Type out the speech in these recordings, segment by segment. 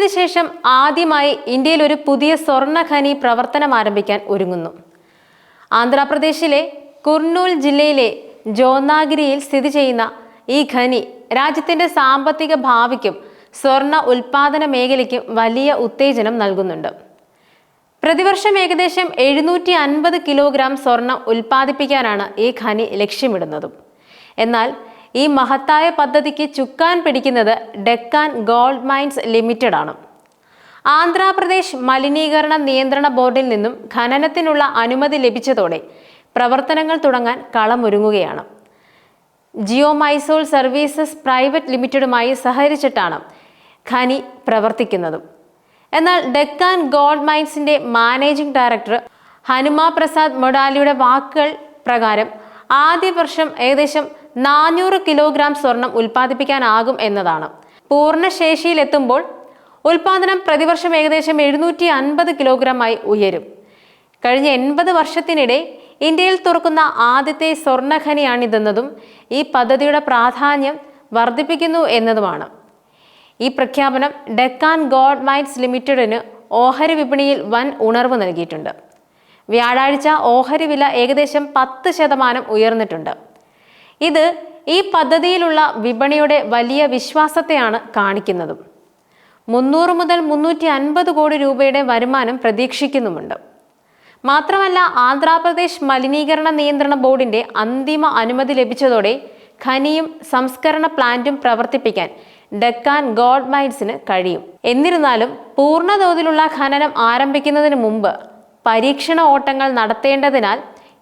സ്വാതന്ത്ര്യത്തിന് ശേഷം ആദ്യമായി ഇന്ത്യയിൽ ഒരു പുതിയ സ്വർണ ഖനി പ്രവർത്തനം ആരംഭിക്കാൻ ഒരുങ്ങുന്നു. ആന്ധ്രാപ്രദേശിലെ കുർണൂൽ ജില്ലയിലെ ജോനാഗിരിയിൽ സ്ഥിതി ചെയ്യുന്ന ഈ ഖനി രാജ്യത്തിന്റെ സാമ്പത്തിക ഭാവിക്കും സ്വർണ ഉൽപാദന മേഖലയ്ക്കും വലിയ ഉത്തേജനം നൽകുന്നുണ്ട്. പ്രതിവർഷം ഏകദേശം എഴുന്നൂറ്റി അൻപത് കിലോഗ്രാം സ്വർണം ഉൽപ്പാദിപ്പിക്കാനാണ് ഈ ഖനി ലക്ഷ്യമിടുന്നതും. എന്നാൽ ഈ മഹത്തായ പദ്ധതിക്ക് ചുക്കാൻ പിടിക്കുന്നത് ഡെക്കാൻ ഗോൾഡ് മൈൻസ് ലിമിറ്റഡ് ആണ്. ആന്ധ്രാപ്രദേശ് മലിനീകരണ നിയന്ത്രണ ബോർഡിൽ നിന്നും ഖനനത്തിനുള്ള അനുമതി ലഭിച്ചതോടെ പ്രവർത്തനങ്ങൾ തുടങ്ങാൻ കളമൊരുങ്ങുകയാണ്. ജിയോ മൈസോൾ സർവീസസ് പ്രൈവറ്റ് ലിമിറ്റഡുമായി സഹകരിച്ചിട്ടാണ് ഖനി പ്രവർത്തിക്കുന്നതും. എന്നാൽ ഡെക്കാൻ ഗോൾഡ് മൈൻസിന്റെ മാനേജിംഗ് ഡയറക്ടർ ഹനുമ പ്രസാദ് മൊഡാലിയുടെ വാക്കുകൾ പ്രകാരം ആദ്യ വർഷം ഏകദേശം നാനൂറ് കിലോഗ്രാം സ്വർണം ഉൽപ്പാദിപ്പിക്കാനാകും എന്നതാണ്. പൂർണശേഷിയിലെത്തുമ്പോൾ ഉൽപാദനം പ്രതിവർഷം ഏകദേശം എഴുന്നൂറ്റി അൻപത് കിലോഗ്രാമായി ഉയരും. കഴിഞ്ഞ എൺപത് വർഷത്തിനിടെ ഇന്ത്യയിൽ തുറക്കുന്ന ആദ്യത്തെ സ്വർണഖനിയാണിതെന്നതും ഈ പദ്ധതിയുടെ പ്രാധാന്യം വർദ്ധിപ്പിക്കുന്നു എന്നതുമാണ്. ഈ പ്രഖ്യാപനം ഡെക്കാൻ ഗോഡ് മൈൻസ് ലിമിറ്റഡിന് ഓഹരി വിപണിയിൽ വൻ ഉണർവ് നൽകിയിട്ടുണ്ട്. വ്യാഴാഴ്ച ഓഹരി വില ഏകദേശം പത്ത് ശതമാനം ഉയർന്നിട്ടുണ്ട്. ഇത് ഈ പദ്ധതിയിലുള്ള വിപണിയുടെ വലിയ വിശ്വാസത്തെയാണ് കാണിക്കുന്നതും. മുന്നൂറ് മുതൽ മുന്നൂറ്റി അൻപത് കോടി രൂപയുടെ വരുമാനം പ്രതീക്ഷിക്കുന്നുമുണ്ട്. മാത്രമല്ല ആന്ധ്രാപ്രദേശ് മലിനീകരണ നിയന്ത്രണ ബോർഡിന്റെ അന്തിമ അനുമതി ലഭിച്ചതോടെ ഖനിയും സംസ്കരണ പ്ലാന്റും പ്രവർത്തിപ്പിക്കാൻ ഡെക്കാൻ ഗോഡ് മൈൻസിന് കഴിയും. എന്നിരുന്നാലും പൂർണതോതിലുള്ള ഖനനം ആരംഭിക്കുന്നതിന് മുമ്പ് പരീക്ഷണ ഓട്ടങ്ങൾ നടത്തേണ്ടതിനാൽ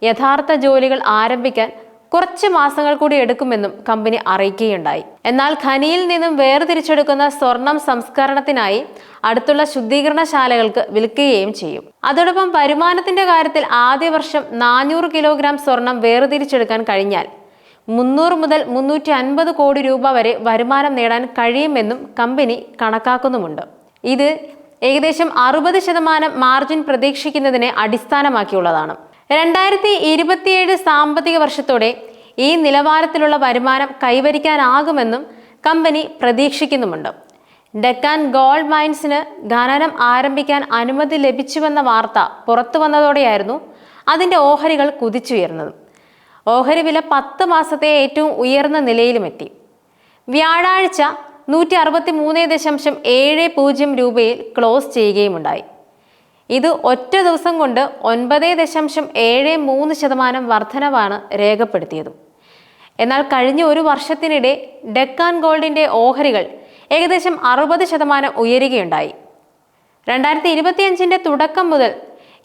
യഥാർത്ഥ ജോലികൾ ആരംഭിക്കാൻ കുറച്ച് മാസങ്ങൾ കൂടി എടുക്കുമെന്നും കമ്പനി അറിയിക്കുകയുണ്ടായി. എന്നാൽ ഖനിയിൽ നിന്നും വേർതിരിച്ചെടുക്കുന്ന സ്വർണം സംസ്കരണത്തിനായി അടുത്തുള്ള ശുദ്ധീകരണശാലകൾക്ക് വിൽക്കുകയും ചെയ്യും. അതോടൊപ്പം വരുമാനത്തിന്റെ കാര്യത്തിൽ ആദ്യ വർഷം നാനൂറ് കിലോഗ്രാം സ്വർണം വേർതിരിച്ചെടുക്കാൻ കഴിഞ്ഞാൽ മുന്നൂറ് മുതൽ മുന്നൂറ്റി അൻപത് കോടി രൂപ വരെ വരുമാനം നേടാൻ കഴിയുമെന്നും കമ്പനി കണക്കാക്കുന്നുമുണ്ട്. ഇത് ഏകദേശം അറുപത് ശതമാനം മാർജിൻ പ്രതീക്ഷിക്കുന്നതിനെ അടിസ്ഥാനമാക്കിയുള്ളതാണ്. രണ്ടായിരത്തി ഇരുപത്തിയേഴ് സാമ്പത്തിക വർഷത്തോടെ ഈ നിലവാരത്തിലുള്ള വരുമാനം കൈവരിക്കാനാകുമെന്നും കമ്പനി പ്രതീക്ഷിക്കുന്നുമുണ്ട്. ഡെക്കാൻ ഗോൾഡ് മൈൻസിന് ഖനനം ആരംഭിക്കാൻ അനുമതി ലഭിച്ചുവെന്ന വാർത്ത പുറത്തു വന്നതോടെയായിരുന്നു അതിന്റെ ഓഹരികൾ കുതിച്ചുയർന്നത്. ഓഹരി വില പത്ത് മാസത്തെ ഏറ്റവും ഉയർന്ന നിലയിലുമെത്തി. വ്യാഴാഴ്ച നൂറ്റി അറുപത്തി മൂന്ന് ദശാംശം ഏഴ് പൂജ്യം രൂപയിൽ ക്ലോസ് ചെയ്യുകയുമുണ്ടായി. ഇത് ഒറ്റ ദിവസം കൊണ്ട് ഒൻപത് ദശാംശം ഏഴ് മൂന്ന് ശതമാനം വർധനവാണ് രേഖപ്പെടുത്തിയത്. എന്നാൽ കഴിഞ്ഞ ഒരു വർഷത്തിനിടെ ഡെക്കാൻ ഗോൾഡിന്റെ ഓഹരികൾ ഏകദേശം അറുപത് ശതമാനം ഉയരുകയുണ്ടായി. രണ്ടായിരത്തി ഇരുപത്തിയഞ്ചിന്റെ തുടക്കം മുതൽ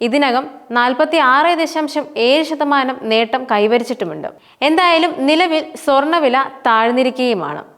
ഇതിനകം നാൽപ്പത്തി ആറ് ദശാംശം ഏഴ് ശതമാനം നേട്ടം കൈവരിച്ചിട്ടുമുണ്ട്. എന്തായാലും നിലവിൽ സ്വർണവില താഴ്ന്നിരിക്കുകയുമാണ്.